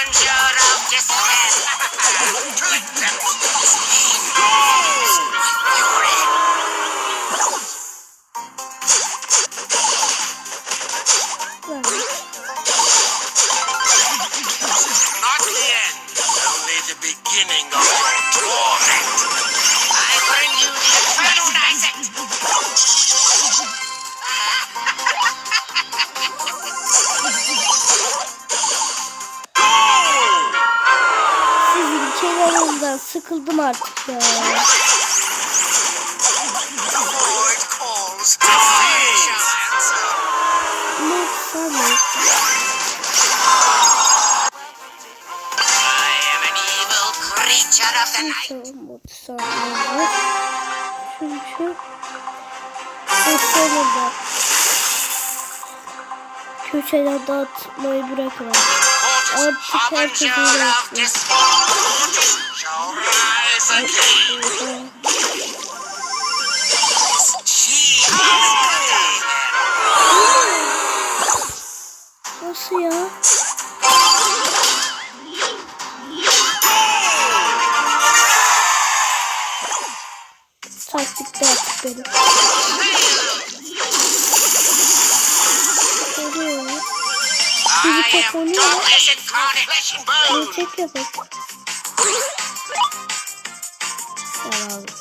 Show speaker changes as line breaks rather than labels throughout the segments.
open your
out, just an evil creature of the night.
Şu saniye. Çünkü sonunda köşeden dağıtmayı bırakın. Artık herkes
harbinger
Nasıl ya? Taktikte artık benim. Oluyor ya.
I
tek
am
oynuyor.
darkness incarnate, flesh and bone.
Bunu tek yapalım. out.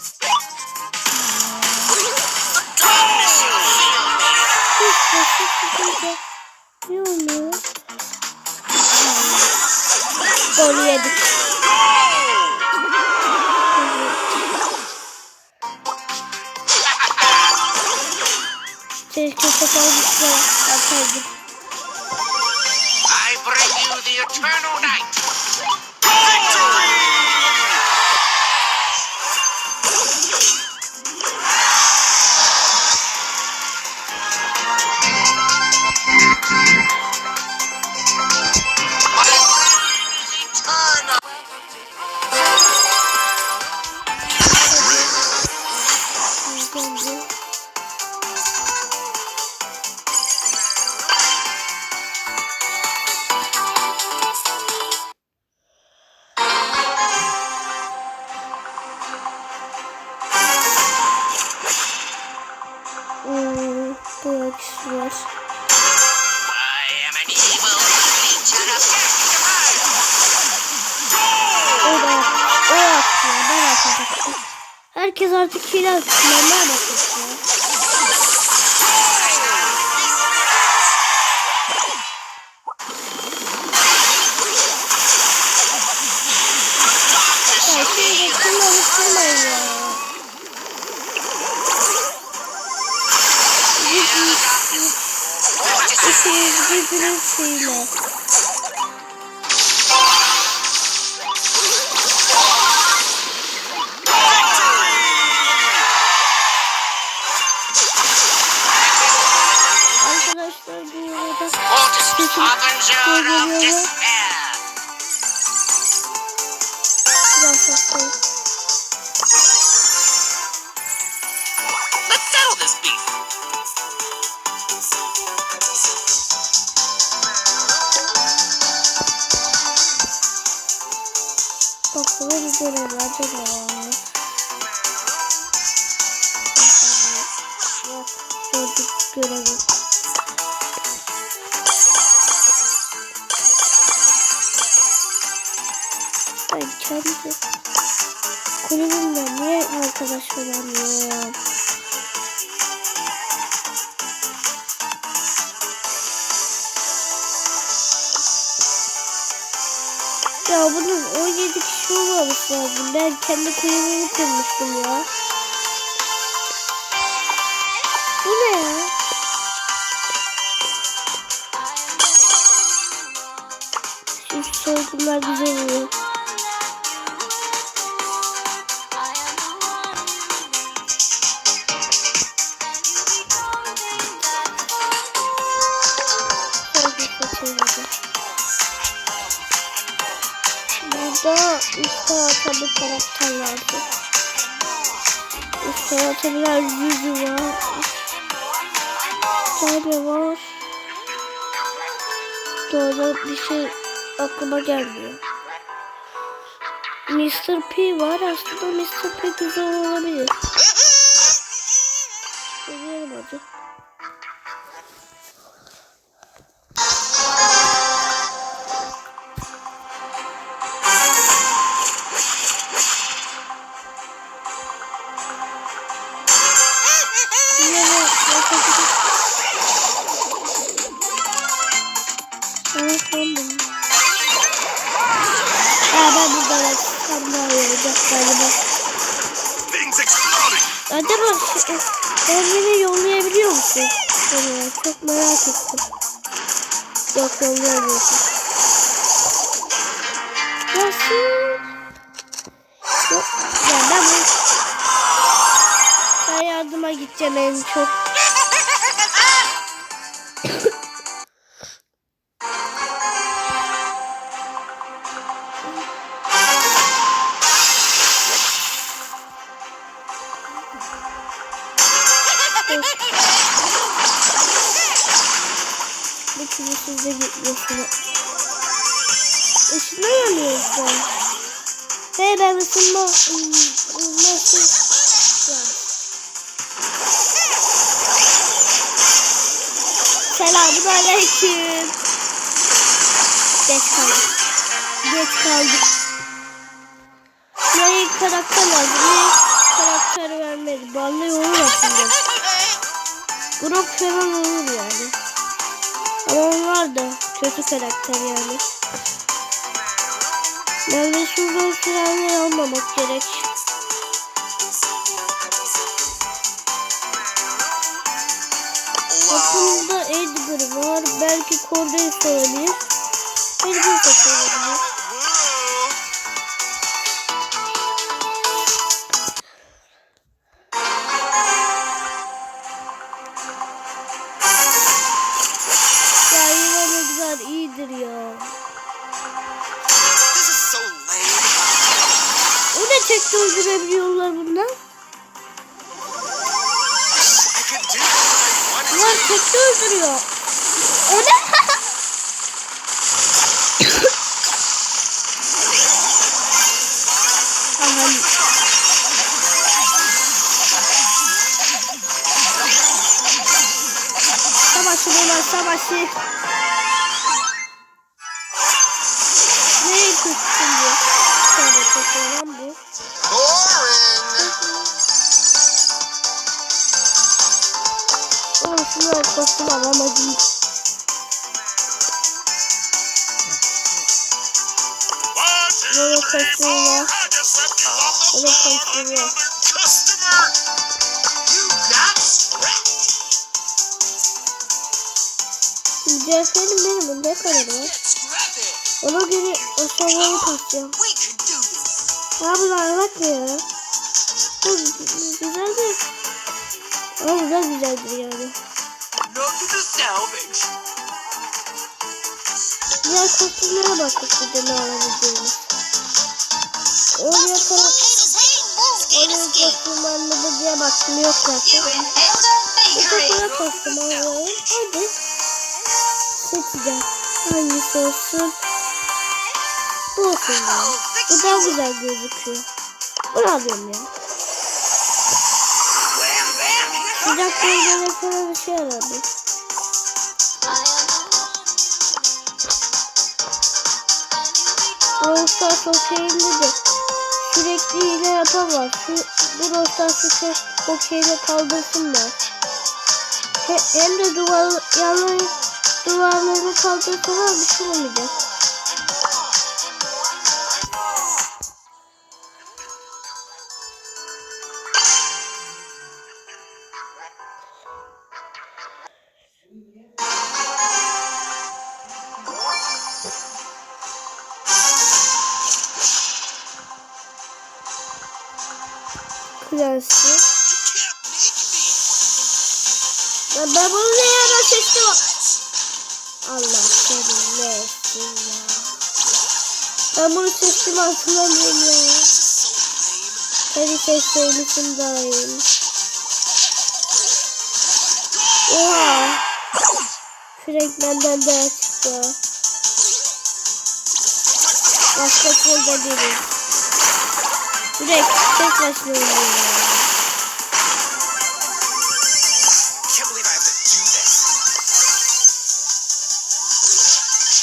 İkiniz birbiriniziyle. Arkadaşlar bu arada
Mortis,
Ben kendi kulübümle niye arkadaş olamıyorum? Ya bunun 17 kişi olmaması lazım. Ben kendi kulübümü kurmuştum ya. Bu ne ya? Şu soygunlar güzel Burada üstte atan bir karakter vardı. Üstte atabilen yüzü var. Tane var. Doğru bir şey aklıma gelmiyor. Mr. P var aslında Mr. P güzel olabilir. Deneyelim hadi. olacak galiba. Acaba kendini e, yollayabiliyor musun? Yani çok merak ettim. Yok yollayamıyorsun. Nasıl? Yok. Ya ben bunu... Ben yardıma gideceğim en çok. Selamun aleyküm. Geç kaldık. Geç kaldık. Yeni karakter lazım. Yeni karakter vermedi. Ballı olur aslında. Brock falan olur yani. Ama onlar da kötü karakter yani. Yani şuradan frenleri almamak gerek. Aklımda Edgar var. Belki Cordelis olabilir. Öldürebiliyorlar bundan. Bunlar
to.
çekti öldürüyor. O ne? Savaşı bunlar savaşı. Böyle var. Böyle
scrapped.
Cevherim benim ne kadar var? Ona göre
could do this.
Ya bunlar bak ya. Bu güzel de. Ama bu da güzeldir yani. Diğer kostümlere bir de ne alabileceğimiz. Oraya kadar onun kostümlerinde diye baktım yok zaten. Ona kostüm alıyorum. Hadi. Seçeceğim. Hangisi olsun? Bu olsun ya. Bu daha güzel gözüküyor. Bunu alıyorum ya. Sıcak bölgede falan bir şey aradım. Rosta Sokey'inde de sürekli hile yapamaz. Şu, bu Rosta Sokey'de kaldırsınlar. He, hem de duvar, yanları, duvarlarını kaldırsalar bir şey olmayacak. Prensi. Ya ben bunu ne yana seçtim? Allah seni ne etsin ya. Ben bunu seçtim hatırlamıyorum ya. Hadi seçseymişim daha iyiymiş. Oha. Frank benden daha çıktı. Basketbolda biri. Frank tek başına oynuyor ya.
Can't believe I have to do this.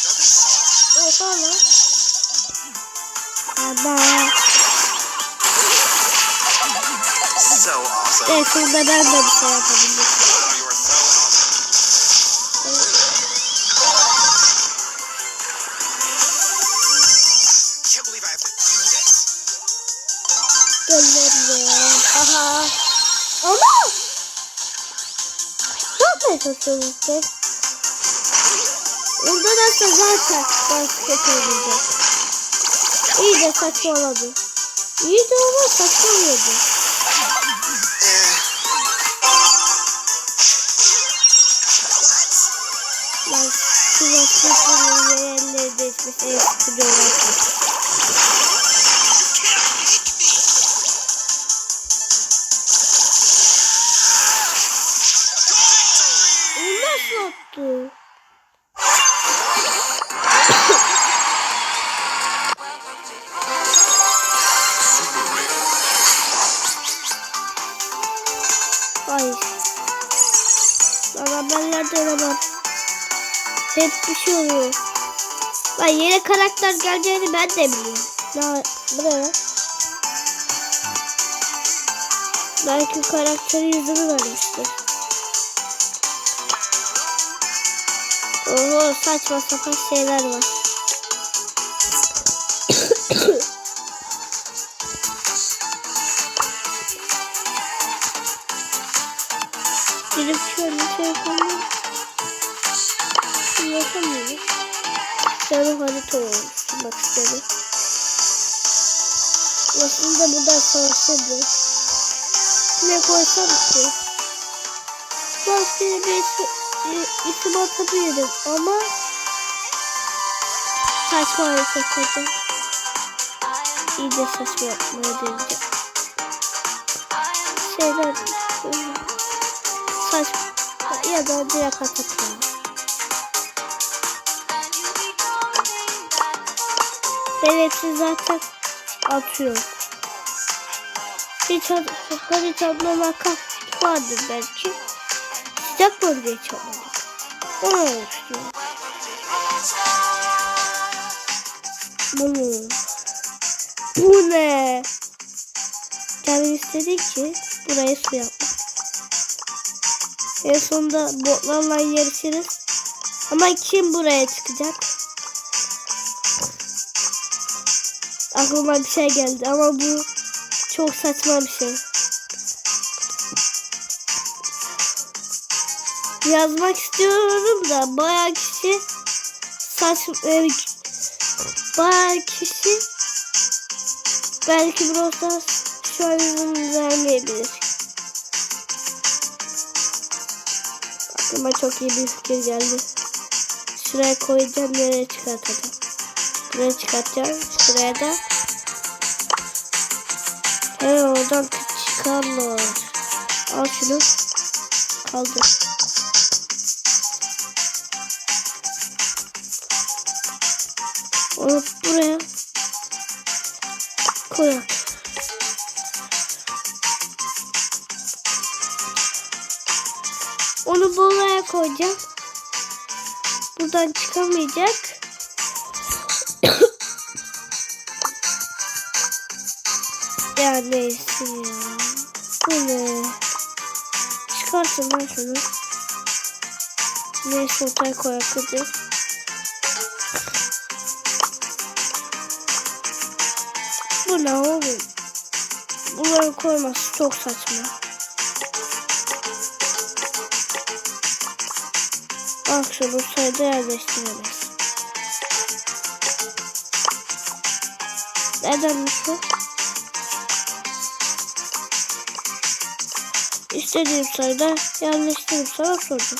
Don't they say
Oha lan. Ama.
so awesome?
Evet şurada ben de bir şey yapabilirim. İşte. Orada da zaten basket oynayacak. İyi de saçmaladı. İyi de ama saçmalıyordu. Ben basketbolun yerleri değişmesi en nasıl attı? Haberlerde öyle var. Hep bir şey oluyor. Lan yeni karakter geleceğini ben de biliyorum. Ya buraya. Belki karakterin yüzünü vermiştir. Oho saçma sapan şeyler var. Gidip şöyle şey yapalım. Yapamıyorum. Sarı harita olmuş. Bak istedim. Aslında buradan savaşırdı. Ne koysam ki? Başka bir isim, e, isim atabilirim ama saçma harita koyacağım. İyice saçma yapmaya deneyeceğim. Şeyler saçma ya da direkt atacağım. Hepsini zaten atıyorum. Bir çocukları çalmamak vardır belki. Sıcak bölgeye çalmamak. Onu oluşturuyor. Bunu. Bu ne? Canım istedi ki buraya su yapmak. En sonunda botlarla yarışırız. Ama kim buraya çıkacak? Aklıma bir şey geldi ama bu çok saçma bir şey. Yazmak istiyorum da bayağı kişi saç e, bayağı kişi belki Brawl şu an izin vermeyebilir. Aklıma çok iyi bir fikir geldi. Şuraya koyacağım yere çıkartacağım. Buraya çıkartacağım. Şuraya da He oradan çıkarlar. Al şunu. Kaldır. Onu buraya koyalım. Onu buraya koyacağım. Buradan çıkamayacak. ya neyse ya. Bu ne? Çıkarsın lan şunu. Neyse otay koyak Bu ne oğlum? Bunları koyması çok saçma. Bak şunu sayıda yerleştiremez. Nedenmiş bu? İstediğim sayıda yerleştirip sana sordum.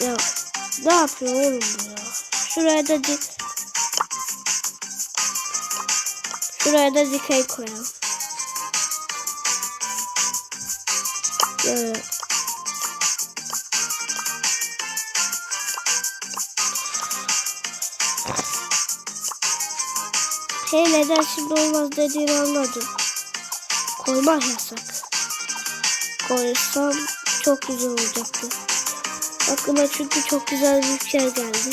Ya ne yapıyor oğlum bu ya? Şuraya da dik Şuraya da dikey koyalım. Evet. Hey neden şimdi olmaz dediğini anladım. Koymak yasak. Koysam çok güzel olacaktı. Aklıma çünkü çok güzel bir şey geldi.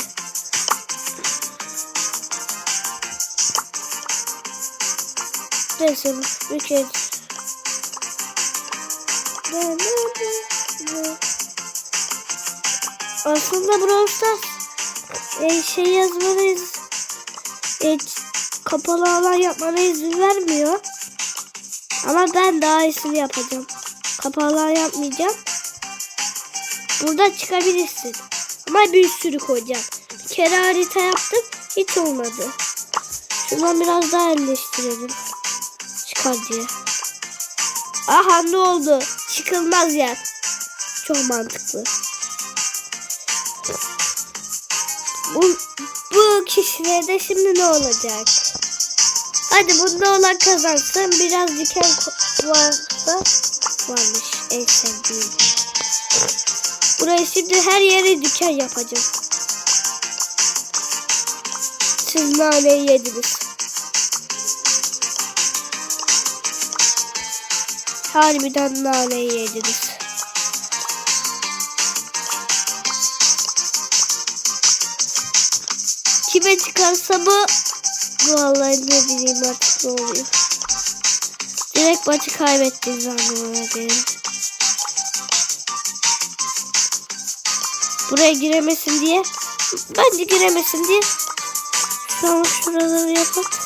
Bir kez. Aslında Brawl Stars e, şey yazmanız e, kapalı alan yapmana izin vermiyor. Ama ben daha iyisini yapacağım. Kapağlar yapmayacağım. Burada çıkabilirsin. Ama bir sürü koyacağım. Bir kere harita yaptım. Hiç olmadı. Şuradan biraz daha yerleştirelim. Diye. Aha ne oldu? Çıkılmaz yer. Çok mantıklı. Bu, bu kişilerde şimdi ne olacak? Hadi bunda olan kazansın. Biraz diken varsa varmış en sevdiğim. Burayı şimdi her yere diken yapacağım. Siz naneyi yediniz. Harbiden naneyi yediniz. Kime çıkarsa bu vallahi ne bileyim artık ne oluyor. Direkt maçı kaybettiniz anlamına gelir. Buraya giremesin diye bence giremesin diye şu an şuraları yapıp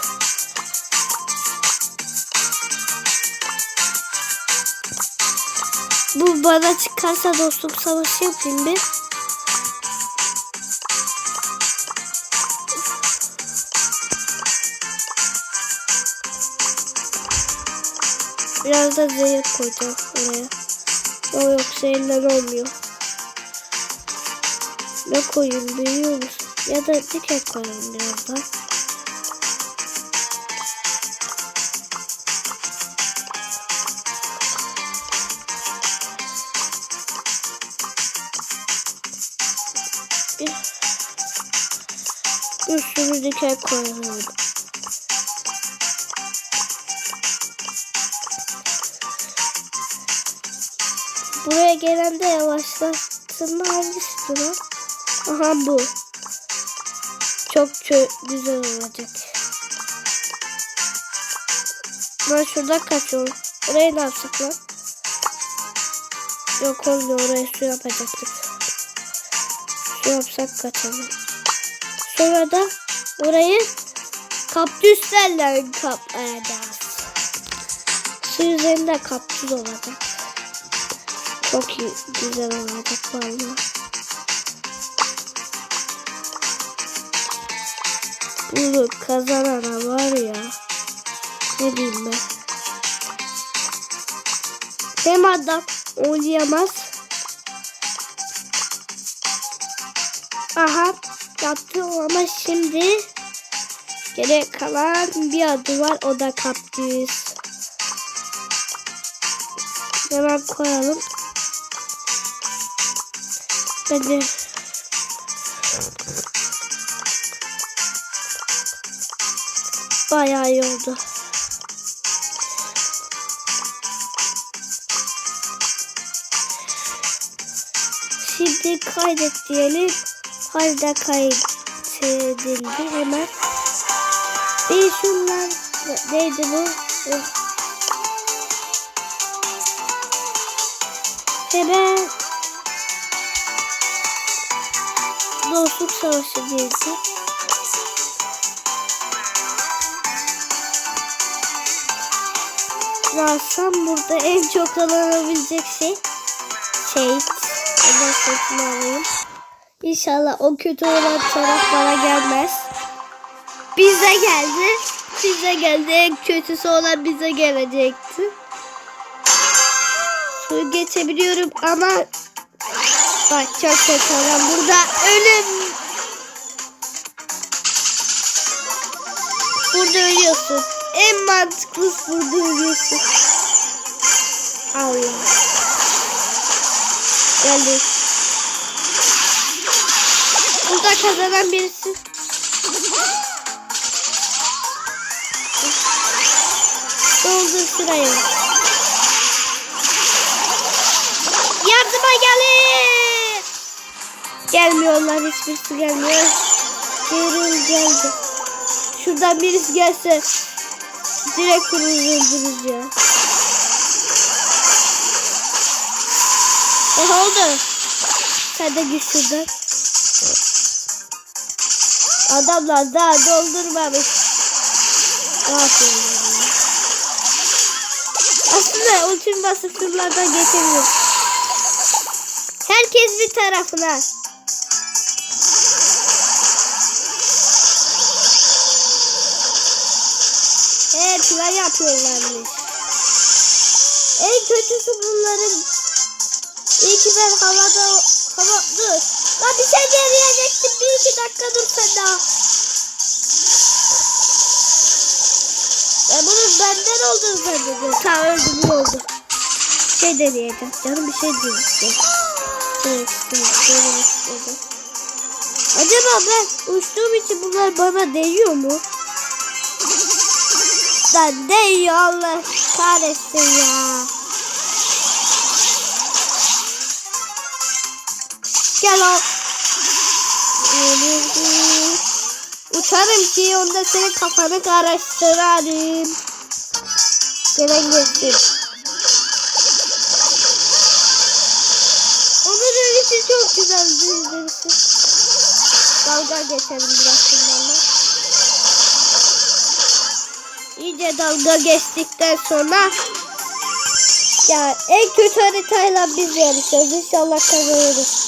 bu bana çıkarsa dostluk savaşı yapayım bir. Biraz da zehir koyacağım oraya. O yoksa elinden olmuyor. Ne koyayım biliyor musun? Ya da diken koyalım biraz daha. Buraya gelen de yavaşlasın hangisi lan? Aha bu. Çok çö güzel olacak. Ben şuradan kaçıyorum. Oraya ne yapsak lan? Yok olmuyor oraya su yapacaktık. Su yapsak kaçalım. Sonra da orayı kaktüslerle kaplayacağız. Su üzerinde kaktüs olacak. Çok iyi, güzel olacak vallahi. Bunu kazanana var ya. Ne diyeyim ben. Hem adam oynayamaz. Aha yaptı ama şimdi geri kalan bir adı var o da kaktüs. Hemen koyalım. Bence bayağı iyi oldu. Şimdi kaydet diyelim. Hadi kaydedildi hemen. Bir şunlar neydi bu? Hemen Dostluk Savaşı dizisi. Rassam burada en çok alınabilecek şey şey. Ondan satın alayım. İnşallah o kötü olan taraf bana gelmez. Bize geldi. Bize geldi. En kötüsü olan bize gelecekti. Suyu geçebiliyorum ama Bak çok kötü olan burada ölüm. Burada ölüyorsun. En mantıklısı burada ölüyorsun. Allah. Geldi. Burada kazanan birisi. Doldur sırayı. Gelmiyorlar hiçbirisi gelmiyor. Geri geldi. Şuradan birisi gelse direkt kurulu öldürürüz ya. Ne oldu? Sen de git şuradan. Adamlar daha doldurmamış. Ne yapıyorlar Aslında ultim basıp turlardan geçemiyor. Herkes bir tarafına. Plan yapıyorlarmış. En kötüsü bunların. İyi ki ben havada hava dur. Lan bir şey deneyecektim. Bir iki dakika dur sen daha. Ben bunun benden olduğunu zannediyorum. Tamam öldü bu oldu. Şey deneyeceğim. Canım bir şey deneyeceğim. Acaba ben uçtuğum için bunlar bana değiyor mu? Lan değiyor Allah kahretsin ya. Gel al. Uçarım ki onda senin kafanı karıştırarım. Gelen geçsin. Onun öylesi çok güzel izlerisi. Dalga geçelim biraz bunlarla. İyice dalga geçtikten sonra ya en kötü haritayla biz yarışıyoruz. İnşallah kazanırız.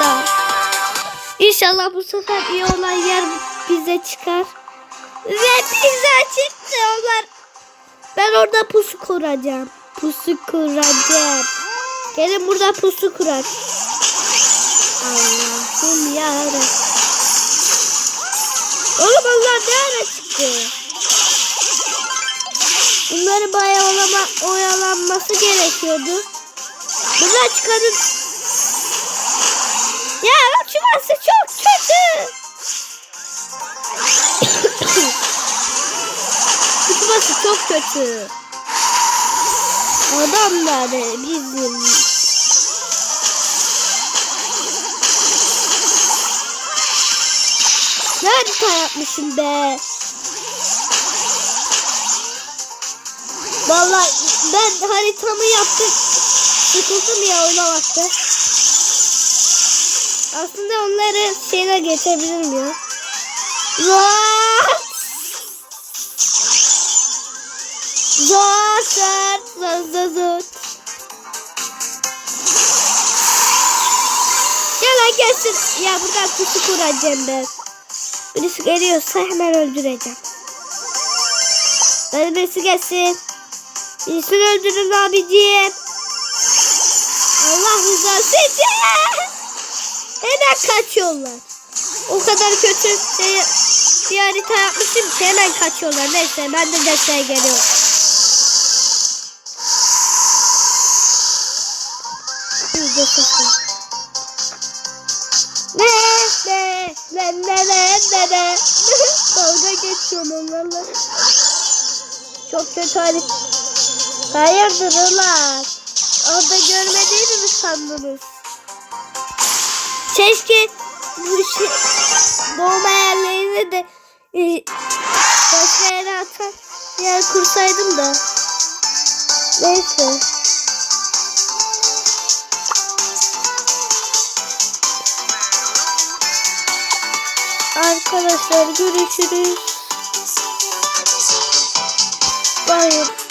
Daha. İnşallah bu sefer iyi olan yer bize çıkar. Ve bize çıktı onlar. Ben orada pusu kuracağım. Pusu kuracağım. Gelin burada pusu kurar. Allah'ım yarabbim. Oğlum onlar ne ara çıktı? Bunları bayağı oyalanması gerekiyordu. Bunlar çıkarın. Ya uçması çok kötü. uçması çok kötü. Adamlar bizim. Ne harita yapmışım be. Vallahi ben haritamı yaptım. Sıkıldım ya oynamakta. Aslında onları şeyine geçebilirim ya. Zat! Zat! Zat! Zat! Zat! Gel lan gelsin. Ya buradan pusu kuracağım ben. Birisi geliyorsa hemen öldüreceğim. Hadi birisi gelsin. Birisini öldürün abiciğim. Allah rızası için. Hemen kaçıyorlar. O kadar kötü şey, bir harita yapmışım ki hemen kaçıyorlar. Neyse ben de desteğe geliyorum. Ne ne ne ne ne ne ne Dalga geçiyorum onlarla. Çok kötü harita. Hayırdır ulan? Orada görmediğini mi sandınız? Keşke bu şey doğma yerlerine de e, başka yere atar yer kursaydım da. Neyse. Arkadaşlar görüşürüz. Bye.